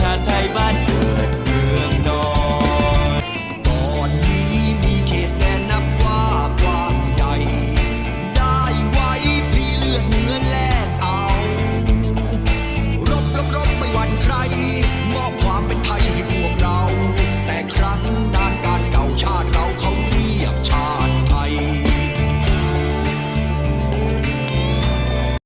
ชาติไทยบ้าน